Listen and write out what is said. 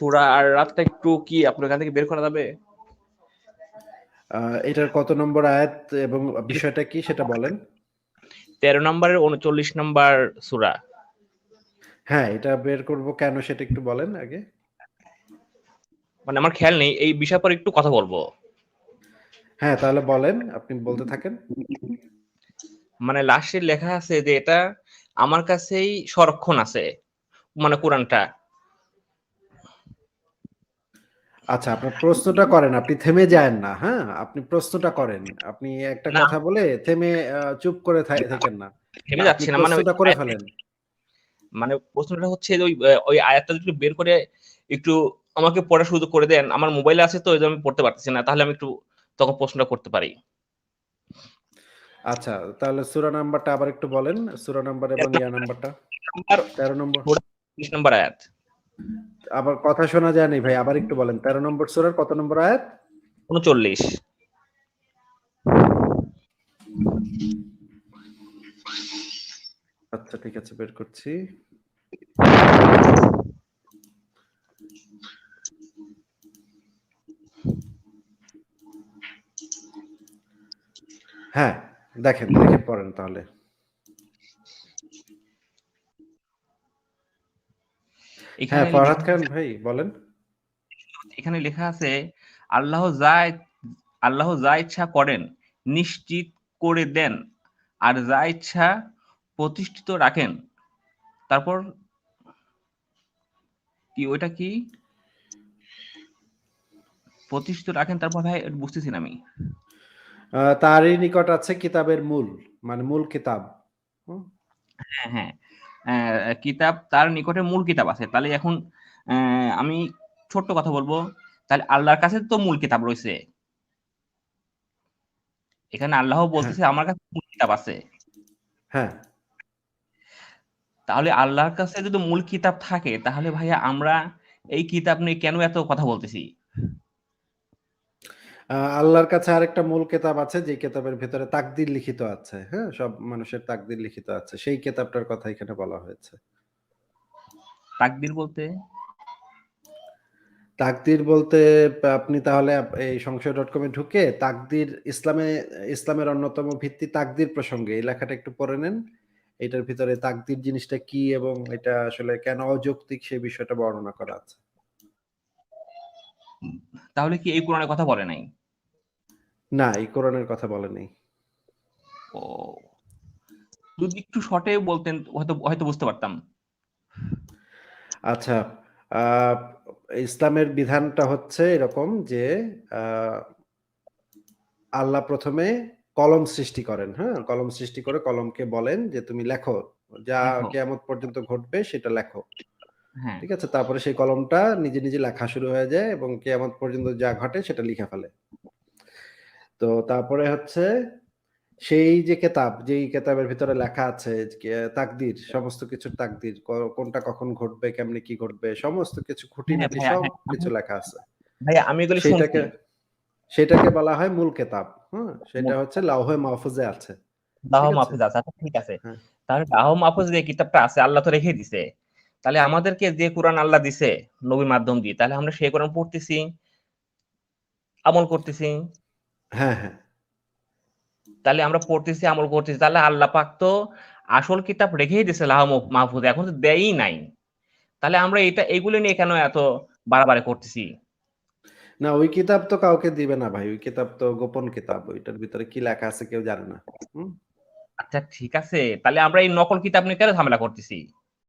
সূরা আর রাতটা একটু কি আপনার এখান থেকে বের করা যাবে? এটার কত নম্বর আয়াত এবং বিষয়টা কি সেটা বলেন। তেরো নম্বরের উনচল্লিশ নম্বর সুরা। হ্যাঁ এটা বের করব কেন সেটা একটু বলেন আগে। মানে আমার খেয়াল নেই এই বিষয় পর একটু কথা বলব। হ্যাঁ তাহলে বলেন আপনি বলতে থাকেন। মানে লাস্টে লেখা আছে যে এটা আমার কাছেই সংরক্ষণ আছে মানে কোরআনটা। আচ্ছা আপনার প্রশ্নটা করেন আপনি থেমে যায়েন না হ্যাঁ? আপনি প্রশ্নটা করেন আপনি একটা কথা বলে থেমে চুপ করে থাকেন না। থেমে আপনি যাচ্ছে না মানে প্রশ্নটা করে ফেলেন। মানে প্রশ্নটা হচ্ছে ওই ওই আয়াতটা একটু বের করে একটু আমাকে পড়া সুযোগ করে দেন আমার মোবাইলে আছে তো ওই জন্য আমি পড়তে পারতেছি না তাহলে আমি একটু তখন প্রশ্নটা করতে পারি। আচ্ছা তাহলে সূরা নাম্বারটা আবার একটু বলেন সূরা নাম্বার এবং ইয়া নাম্বারটা। নাম্বার তেরো নম্বর। বিশ নম্বর আয়াত। আবার কথা শোনা যায় নাই ভাই আবার একটু বলেন। তেরো নম্বর সূরার কত নম্বর আয়াত? উনচল্লিশ। আচ্ছা ঠিক আছে বের করছি। হ্যাঁ দেখেন দেখে পড়েন তাহলে। হ্যাঁ ফরহাদ খান ভাই বলেন। এখানে লেখা আছে আল্লাহ যা আল্লাহ যা ইচ্ছা করেন নিশ্চিত করে দেন। আর যা ইচ্ছা প্রতিষ্ঠিত রাখেন। তারপর কি ওইটা কি? প্রতিষ্ঠিত রাখেন। তারপর ভাই বুঝতেছি না আমি। তারই নিকট আছে কিতাবের মূল মানে মূল কিতাব। হ্যাঁ হ্যাঁ। কিতাব তার নিকটে মূল কিতাব আছে। তাহলে এখন আমি ছোট্ট কথা বলব তাহলে আল্লাহর কাছে তো মূল কিতাব রয়েছে। এখানে আল্লাহ বলতেছে আমার কাছে মূল কিতাব আছে। হ্যাঁ। তাহলে আল্লাহর কাছে যদি মূল কিতাব থাকে তাহলে ভাইয়া আমরা এই কিতাব নিয়ে কেন এত কথা বলতেছি? আল্লাহর কাছে আরেকটা মূল কিতাব আছে যে কেতাবের ভিতরে তাকদির লিখিত আছে হ্যাঁ? সব মানুষের তাকদির লিখিত আছে। সেই কিতাবটার কথা এখানে বলা হয়েছে। তাকদির বলতে? তাকদির বলতে আপনি তাহলে এই সংশয় ডট কমে ঢুকে তাকদির ইসলামে ইসলামের অন্যতম ভিত্তি তাকদির প্রসঙ্গে এই লেখাটা একটু পড়ে নেন। এটার ভিতরে তাকদির জিনিসটা কি এবং এটা আসলে কেন অযৌক্তিক সেই বিষয়টা বর্ণনা করা আছে। তাহলে কি এই কোরআনের কথা বলে নাই? না এই কোরআনের কথা বলে নেই। ও। যদি একটু শর্টে বলতেন হয়তো হয়তো বুঝতে পারতাম। আচ্ছা আহ, ইসলামের বিধানটা হচ্ছে এরকম যে আহ, আল্লাহ প্রথমে কলম সৃষ্টি করেন হ্যাঁ? কলম সৃষ্টি করে কলমকে বলেন যে তুমি লেখো। যা। কেয়ামত পর্যন্ত ঘটবে সেটা লেখো। হ্যাঁ। ঠিক আছে? তারপরে সেই কলমটা নিজে নিজে লেখা শুরু হয়ে যায় এবং কেয়ামত পর্যন্ত যা ঘটে সেটা লিখে ফেলে। তো তারপরে হচ্ছে সেই যে কেতাব যেই কেতাবের ভিতরে লেখা আছে তাকদির সমস্ত কিছুর তাকদির কোনটা কখন ঘটবে কেমনে কি ঘটবে সমস্ত কিছু খুঁটিনাটি হ্যাঁ, সব হ্যাঁ, কিছু লেখা আছে। ভাইয়া আমি এগুলো সেটাকে সেটাকে বলা হয় মূল কেতাব হ্যাঁ সেটা হচ্ছে লাউহে মাহফুজে আছে। ঠিক আছে? মাহফুজ আছে আচ্ছা ঠিক আছে। হ্যাঁ। তাহলে মাহফুজ যে কিতাবটা আছে আল্লাহ তো রেখে দিছে। তাহলে আমাদেরকে যে কোরআন আল্লাহ দিছে নবীর মাধ্যম দিয়ে তাহলে আমরা সেই কোরআন পড়তেছি আমল করতেছি। হ্যাঁ হ্যাঁ। তাহলে আমরা পড়তেছি আমল করতেছি। তাহলে আল্লাহ পাক তো আসল কিতাব রেখেই দিছে লাহ মাহফুজ এখন তো দেয়ই নাই। তাহলে আমরা এটা এগুলো নিয়ে কেন এত বাড়াবাড়ি করতেছি? না ওই কিতাব তো কাউকে দিবে না ভাই ওই কিতাব তো গোপন কিতাব ওইটার ভিতরে কি লেখা আছে কেউ জানে না আচ্ছা ঠিক আছে। তাহলে আমরা এই নকল কিতাব নিয়ে কেন ঝামেলা করতেছি?